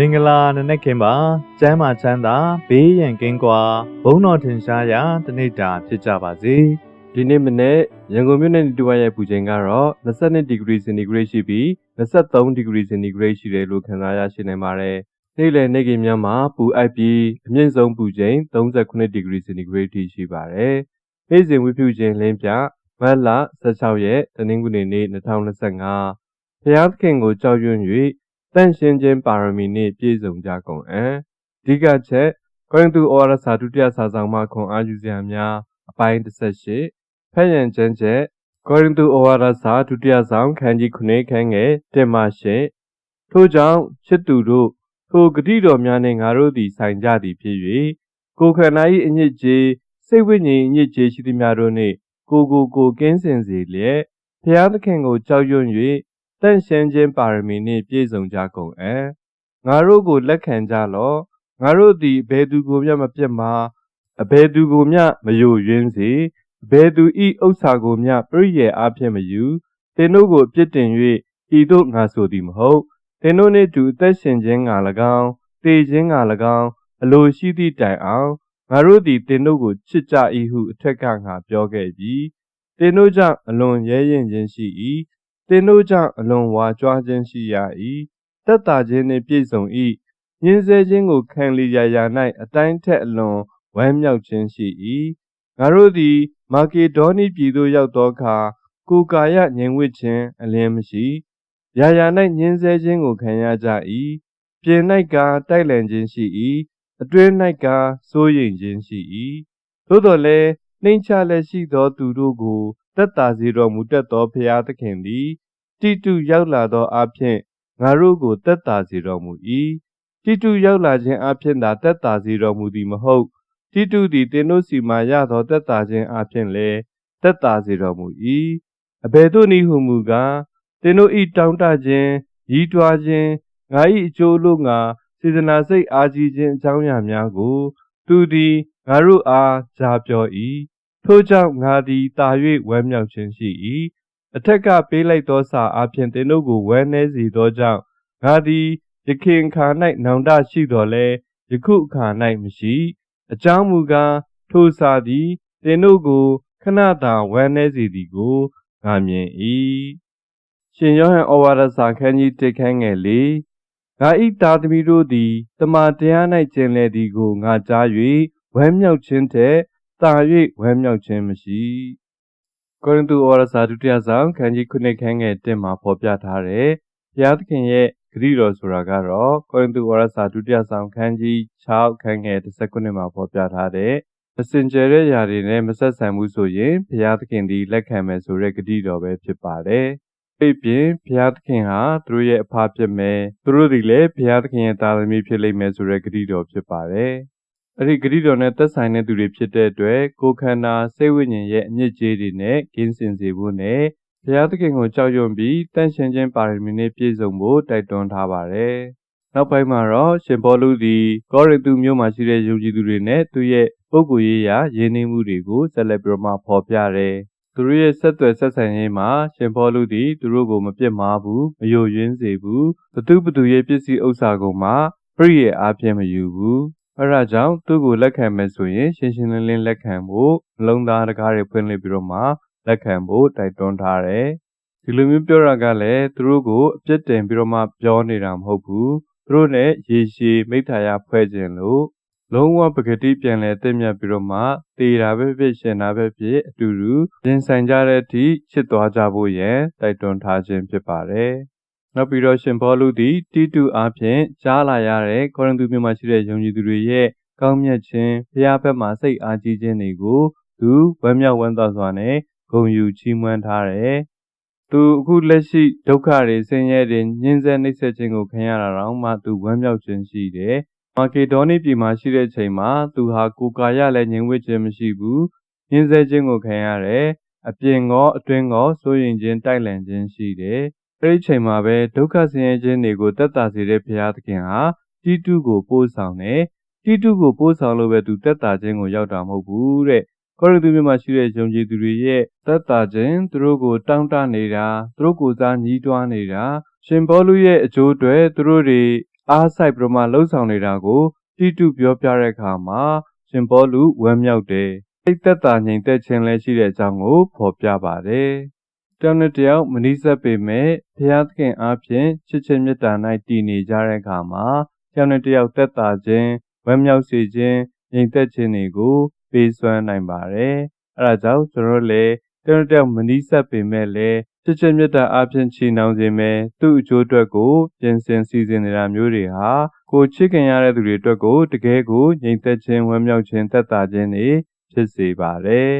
မင်္ဂလာနနက်ခင်းပါကျမ်းမာချမ်းသာဘေးရန်ကင်းကွာဘုန်းတော်ထင်ရှားရာတနေ့တာဖြစ်ကြပါစေဒီနေ့မနေ့ရန်ကုန်မြို့နယ်တူဝါရဲ့ပူချိန်ကတော့22ဒီဂရီစင်တီဂရိတ်ရှိပြီး23ဒီဂရီစင်တီဂရိတ်ရှိတယ်လို့ခန့်မှန်းရရှိနိုင်ပါတယ်။နေ့လယ်နေ့ကင်းများမှာပူအိုက်ပြီးအမြင့်ဆုံးပူချိန်38ဒီဂရီစင်တီဂရိတ်ထိရှိပါတယ်။နေ့စဉ်ဝိဖြူချိန်လင်းပြမတ်လ16ရက်တနင်္ဂနွေနေ့2025ဖျားသခင်ကိုကြောက်ရွံ့၍ တန့်ရှင်းခြင်းပါရမီနှင့်ပြည့်စုံကြကုန်အံ့။အဓိကချက်ကွန်တူအော်ရစာဒုတိယစာဆောင်မှခွန်အားယူစရာများအပိုင်း18ဖက်ရန်ကျမ်းချက်ကောရိန္သုဩဝါဒစာဒုတိယဆောင်ခန်းကြီး9ခန်းငယ်1မှ8ထို့ကြောင့်ချစ်သူတို့ထိုဂတိတော်များနှင့်ငါတို့သည်ဆိုင်ကြသည်ဖြစ်၍ကိုယ်ခန္ဓာ၏အညစ်အကြေးစိတ်ဝိညာဉ်အညစ်အကြေးရှိသည်များတို့နှင့်ကိုယ်ကိုယ်ကိုကင်းစင်စေလျက်ဘုရားသခင်ကိုကြောက်ရွံ့၍ တန့်ရှင်းခြင်းပါရမီနှင့်ပြည့်စုံကြကုန်အံ့ငါတို့ကိုလက်ခံကြလော့ငါတို့သည်ဘယ်သူကိုမျှမပြတ်မှာအဘယ်သူကိုမျှမယိုယွင်းစေဘယ်သူဤဥစ္စာကိုမျှပြည့်ရဲ့အားဖြင့်မယူသင်တို့ကိုအပြစ်တင်၍ဤသို့ငါဆိုသည်မဟုတ်သင်တို့နှင့်တူအသက်ရှင်ခြင်းငါ၎င်းတေခြင်းငါ၎င်းအလိုရှိသည့်တိုင်အောင်ငါတို့သည်သင်တို့ကိုချစ်ကြ၏ဟုအထက်ကငါပြောခဲ့ပြီသင်တို့ကြောင့်အလွန်ရဲရင်ခြင်းရှိ၏ သင်တို့ကြောင့်အလွန်ဝါကြွားခြင်းရှိရ၏တက်တာခြင်းနှင့်ပြည့်စုံ၏ညင်းဆဲခြင်းကိုခံလီရာရာ၌အတိုင်းထက်အလွန်ဝမ်းမြောက်ခြင်းရှိ၏ငါတို့သည် မာကေဒေါနိပြည်သို့ရောက်သောအခါကိုယ်ကာယငြိမ်ဝှက်ခြင်းအလင်းမရှိ။ရာရာ၌ညှင်းဆဲခြင်းကိုခံရကြ၏။ပြင်၌ကတိုက်လန်ခြင်းရှိ၏။အတွင်း၌ကစိုးရိမ်ခြင်းရှိ၏။သို့တော်လည်းနှိမ်ချလက်ရှိသောသူတို့ကို တက်တာစေတော်မူတတ်သောဖရာသခင်သည်တိတုရောက်လာသောအဖြစ်ငါတို့ကိုတက်တာစေတော်မူ၏။တိတုရောက်လာခြင်းအဖြစ်သာတက်တာစေတော်မူသည်မဟုတ်တိတုသည်သင်တို့စီမှရသောတက်တာခြင်းအဖြစ်လည်းတက်တာစေတော်မူ၏အဘယ်သို့နည်းဟုမူကားသင်တို့ဤတောင်းတခြင်းရီးတွားခြင်းငါ၏အကျိုးလို့ငါစေတနာစိတ်အားကြီးခြင်းအကြောင်းအရာများကို သူသည်ငါတို့အားကြားပြော၏ ထို့ကြောင့်ငါသည်တာ၍ဝမ်းမြောက်ခြင်းရှိ၏အထက်ကပေးလိုက်သောစာအဖြစ်သင်တို့ကိုဝမ်းနည်းစေသောကြောင့်ငါသည်ယခင်ခါ၌နောင်တရှိတော်လဲယခုအခါ၌မရှိအကြောင်းမူကားထိုစာသည်သင်တို့ကိုခဏသာဝမ်းနည်းစေသည်ကိုငါမြင်၏ရှင်ယောဟန်ဩဝါဒစာခန်းကြီး1ခန်းငယ်၄ငါဤသားသမီးတို့သည်တမန်တရား၌ကျင်လည်သည်ကိုငါကြား၍ဝမ်းမြောက်ခြင်းထက် သာ၍ဝမ်းမြောက်ခြင်းမရှိကောရိန္သုဩဝါဒစာဒုတိယဆောင်ခန်းကြီး9ခန်းငယ်1မှာဖော်ပြထားတယ်ဘုရားသခင်ရဲ့ဂရိတော်ဆိုတာကတော့ကောရိန္သုဩဝါဒစာဒုတိယဆောင်ခန်းကြီး6ခန်းငယ်19မှာဖော်ပြထားတဲ့မစင်ကြဲတဲ့ຢာတွေနဲ့မဆက်ဆံမှုဆိုရင်ဘုရားသခင်ဒီလက်ခံမယ်ဆိုတဲ့ဂတိတော်ပဲဖြစ်ပါတယ်။အဲ့ပြင်ဘုရားသခင်ဟာသူတို့ရဲ့အဖဖြစ်မယ်။သူတို့ဒီလည်းဘုရားသခင်ရဲ့သားသမီးဖြစ်လိမ့်မယ်ဆိုတဲ့ဂတိတော်ဖြစ်ပါတယ်။ အဲ့ဒီဂတိတော်နဲ့သက်ဆိုင်တဲ့သူတွေဖြစ်တဲ့အတွက်ကိုယ်ခန္ဓာစိတ်ဝိညာဉ်ရဲ့အညစ်အကြေးတွေနဲ့ကင်းစင်စေဖို့နဲ့ဘုရားသခင်ကိုကြောက်ရွံ့ပြီးတန့်ရှင်းခြင်းပါရမီနဲ့ပြည့်စုံဖို့တိုက်တွန်းထားပါတယ်။နောက်ပိုင်းမှာတော့ရှင်ဘောလူသည်ကောရိန္သုမြို့မှာရှိတဲ့ယုံကြည်သူတွေနဲ့သူရဲ့ပုဂ္ဂိုလ်ရေးရာရင်းနှီးမှုတွေကိုဆက်လက်ပြီးတော့မှဖော်ပြတယ်။သူတို့ရဲ့ဆက်သွယ်ဆက်ဆံရေးမှာရှင်ဘောလူသည်သူတို့ကိုမပြစ်မှားဘူးမယိုယွင်းစေဘူးဘသူဘသူရဲ့ပစ္စည်းဥစ္စာကိုမှပြည့်ရဲ့အားဖြင့်မယူဘူး။ အဲဒါကြောင့်သူ့ကိုလက်ခံမယ်ဆိုရင်ရှင်းရှင်းလင်းလင်းလက်ခံဖို့နှလုံးသားတကားတွေဖွင့်လှစ်ပြီးတော့မှလက်ခံဖို့တိုက်တွန်းထားတယ်။ဒီလိုမျိုးပြောတာကလည်းသူတို့ကိုအပြစ်တင်ပြီးတော့မှပြောနေတာမဟုတ်ဘူး။သူတို့နဲ့ရေရှည်မိထာရဖွဲ့ခြင်းလို့လုံးဝပကတိပြန်လဲတက်မြတ်ပြီးတော့မှတေတာပဲဖြစ်ရှင်တာပဲဖြစ်အတူတူပြင်ဆိုင်ကြတဲ့အထိချစ်သွားကြဖို့ရန်တိုက်တွန်းထားခြင်းဖြစ်ပါတယ်။ နောက်ပြီးတော့ရှင်ဘောလူသည်တီတူအားဖြင့်ကြားလာရတဲ့ကောရိန္သုမြို့မှာရှိတဲ့ယုံကြည်သူတွေရဲ့ကောင်းမြတ်ခြင်းဘုရားဘက်မှစိတ်အားကြီးခြင်းတွေကိုသူဝမ်းမြောက်ဝမ်းသာစွာနဲ့ဂုဏ်ယူချီးမွမ်းထားတယ်။သူအခုလက်ရှိဒုက္ခတွေဆင်းရဲတွေညှင်းဆဲနှိပ်စက်ခြင်းကိုခံရတာတော့မှသူဝမ်းမြောက်ခြင်းရှိတယ်။မာကေဒေါနိပြည်မှာရှိတဲ့ချိန်မှာသူဟာကိုယ်ကာယလည်းငြိမ်ဝှက်ခြင်းမရှိဘူး။ညှင်းဆဲခြင်းကိုခံရတယ်။အပြင်ကောအတွင်းကောစိုးရင်ခြင်းတိုက်လန့်ခြင်းရှိတယ်။ အဲဒီချိန်မှာပဲဒုက္ခဆင်းရဲခြင်းတွေကိုတက်တာစေတဲ့ဘုရားသခင်ဟာတိတုကိုပို့ဆောင်တယ်။တိတုကိုပို့ဆောင်လို့ပဲသူတက်တာခြင်းကိုရောက်တာမဟုတ်ဘူးတဲ့ကောရိန္သုမြို့မှာရှိတဲ့ယုံကြည်သူတွေရဲ့သက်သာခြင်းသူတို့ကိုတောင်းတနေတာသူတို့ကိုစားညီးတွားနေတာရှင်ဘောလူရဲ့အကျိုးအတွက်သူတို့တွေအားစိုက်ပြီးတော့မှလှုပ်ဆောင်နေတာကိုတိတုပြောပြတဲ့အခါမှာရှင်ပေါလုဝမ်းမြောက်တယ်စိတ်သက်သာငြိမ်သက်ခြင်းလည်းရှိတဲ့အကြောင်းကိုဖော်ပြပါတယ် တယောက်နဲ့တယောက်မနိစ္စပေမဲ့ဘုရားသခင်အားဖြင့်ချစ်ချင်းမေတ္တာ၌တည်နေကြတဲ့အခါမှာတယောက်နဲ့တယောက်သက်သာခြင်းဝမ်းမြောက်စေခြင်းငြိမ်သက်ခြင်းတွေကိုပေးစွမ်းနိုင်ပါတယ်အဲဒါကြောင့်ကျွန်တော်တို့လည်းတယောက်နဲ့တယောက်မနိစ္စပေမဲ့လည်းချစ်ချင်းမေတ္တာအားဖြင့်ချီနှောင်စေမယ်သူ့အကျိုးအတွက်ကိုပြင်ဆင်စီစဉ်နေတာမျိုးတွေဟာကိုချစ်ခင်ရတဲ့သူတွေအတွက်ကိုတကယ်ကိုငြိမ်သက်ခြင်းဝမ်းမြောက်ခြင်းသက်သာခြင်းတွေဖြစ်စေပါတယ်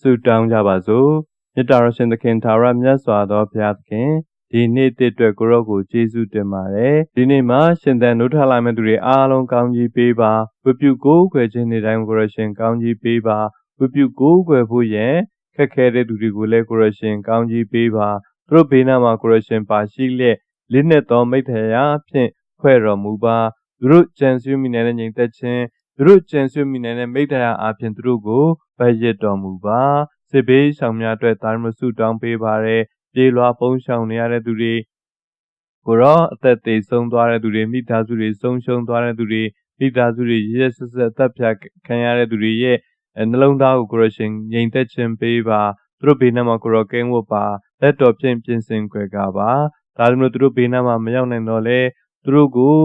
ဆုတောင်းကြပါစို့ မေတ္တာတော်ရှင်သခင်သာရမြတ်စွာသောဘုရားသခင်ဒီနေ့တည်းအတွက်ကိုရောကိုကျေးဇူးတင်ပါတယ်ဒီနေ့မှာရှင်သန်နှုတ်ထလာမယ့်သူတွေအားလုံးကောင်းကြီးပေးပါဝိပုကိုးခွေခြင်းတွေတိုင်းကိုရရှင်ကောင်းကြီးပေးပါဝိပုကိုးခွေဖို့ရဲ့ခက်ခဲတဲ့သူတွေကိုလည်းကိုရရှင်ကောင်းကြီးပေးပါသူတို့ဘေးနားမှာကိုရရှင်ပါရှိလျက်လင်းနဲ့သောမိတ္တရာဖြင့်ဖွဲ့တော်မူပါသူတို့ကြံစည်မိနေတဲ့ညီသက်ခြင်းသူတို့ကြံစည်မိနေတဲ့မိတ္တရာအပြင်သူတို့ကိုဗတ်ရစ်တော်မူပါ စစ်ဘေးဆောင်များအတွက်တာမစုတောင်းပေးပါရယ်ပြေလွာပုံရှောင်နေရတဲ့သူတွေကိုတော့အသက်သေးဆုံးသွားတဲ့သူတွေမိသားစုတွေဆုံးရှုံးသွားတဲ့သူတွေမိသားစုတွေရက်ဆက်ဆက်တပ်ဖြတ်ခံရတဲ့သူတွေရဲ့နှလုံးသားကိုကိုရရှင်ငြိမ်သက်ခြင်းပေးပါသူတို့ဘေးနားမှာကိုရောကင်းဝတ်ပါလက်တော်ဖြင့်ပြင်ဆင်ကြွယ်ကပါဒါကြောင့်သူတို့ဘေးနားမှာမရောက်နိုင်တော့လဲသူတို့ကို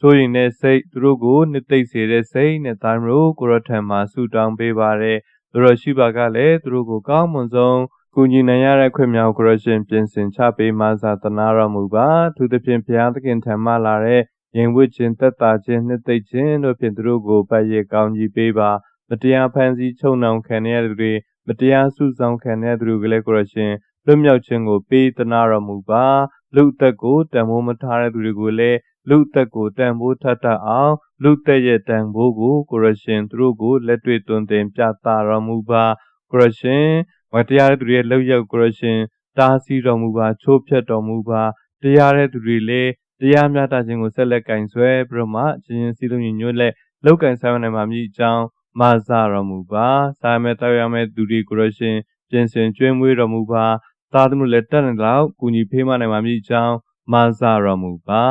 ဆိုရင်တဲ့စိတ်သူတို့ကိုနှစ်သိမ့်စေတဲ့စိတ်နဲ့ဒါမျိုးကိုရထံမှာဆူတောင်းပေးပါရယ် သူတို့ရှိပါကလည်းသူတို့ကိုကောင်းမွန်ဆုံးကူညီနိုင်ရတဲ့ခွင့်မြောက်ကိုရရှင်ပြင်ဆင်ချပေးမှသာသနာတော်မူပါသူသဖြင့်ဘုရားသခင်ထံမှလာတဲ့ရင်ဝတ်ခြင်းသက်သာခြင်းနှစ်သိမ့်ခြင်းတို့ဖြင့်သူတို့ကိုပတ်ရကောင်းကြီးပေးပါမတရားဖန်ဆီးချုပ်နှောင်ခံရတဲ့သူတွေမတရားဆုဆောင်ခံရတဲ့သူတွေကလည်းကိုရရှင်လွတ်မြောက်ခြင်းကိုပေးသနာတော်မူပါလူအသက်ကိုတန်ဖိုးမထားတဲ့သူတွေကိုလည်း လူအသက်ကိုတန်ဖိုးထပ်တတ်အောင်လူသက်ရဲ့တန်ဖိုးကိုကိုရရှင်သူတို့ကိုလက်တွေ့သွန်သင်ပြသတော်မူပါကိုရရှင်မတရားတဲ့သူတွေရဲ့လောက်ရောက်ကိုရရှင်တားဆီးတော်မူပါချိုးဖျက်တော်မူပါတရားတဲ့သူတွေလည်းတရားမျှတခြင်းကိုဆက်လက်ကင်ဆွဲပြီးတော့မှချင်းချင်းစီးလုံးညီညွတ်လက်လောက်ကင်ဆိုင်နိုင်မှာမြည်အကြောင်းမာစာတော်မူပါစာမဲ့တောက်ရမဲ့သူတွေကိုရရှင်ပြင်ဆင်ကျွေးမွေးတော်မူပါသားသမီးလည်းတက်နေတော့ကုညီဖေးမနိုင်မှာမြည်အကြောင်းမာစာတော်မူပါ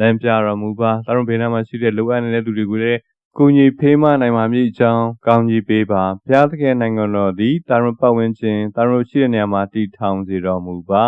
လမ်းပြတော်မူပါသားတော်ဘေးနားမှာရှိတဲ့လိုအပ်နေတဲ့သူတွေကိုလည်းကုညီဖေးမနိုင်မှာမြည်အကြောင်းကောင်းကြီးပေးပါဘုရားသခင်နိုင်ငံတော်သည်တာရုံပတ်ဝန်းကျင်တာရုံရှိတဲ့နေရာမှာတည်ထောင်စေတော်မူပါ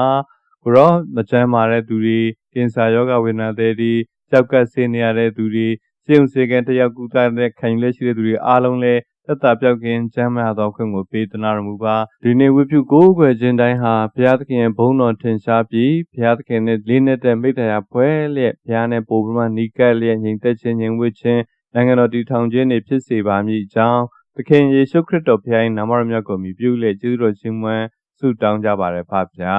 ကိုရောမချမ်းမာတဲ့သူတွေကင်ဆာယောဂဝေဒနာတွေကြောက်ကပ်ဆေးနေရတဲ့သူတွေစေုံစေကန်တယောက်ကူတာတဲ့ခံယူလက်ရှိတဲ့သူတွေအားလုံးလည်း သက်သာပြောက်ကင်းချမ်းသာသောခွင့်ကိုပေးသနာတော်မူပါဒီနေ့ဝိပုကိုးကွယ်ခြင်းတိုင်းဟာဘုရားသခင်ရဲ့ဘုန်းတော်ထင်ရှားပြီးဘုရားသခင်နဲ့လေးနဲ့တဲ့မိတ္တရာဖွဲလျက်ဘုရားနဲ့ပို့ပြီးမှနီးကပ်လျက်ညီသက်ခြင်းငြိမ်ဝှက်ခြင်းနိုင်ငံတော်တည်ထောင်ခြင်းတွေဖြစ်စေပါမည်အကြောင်းသခင်ယေရှုခရစ်တော်ဘုရား၏နာမတော်မြတ်ကိုမြည်ပြုလျက်ကျေးဇူးတော်ရှင်မွန်းဆုတောင်းကြပါရဖပါဗျာ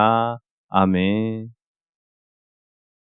အာမင်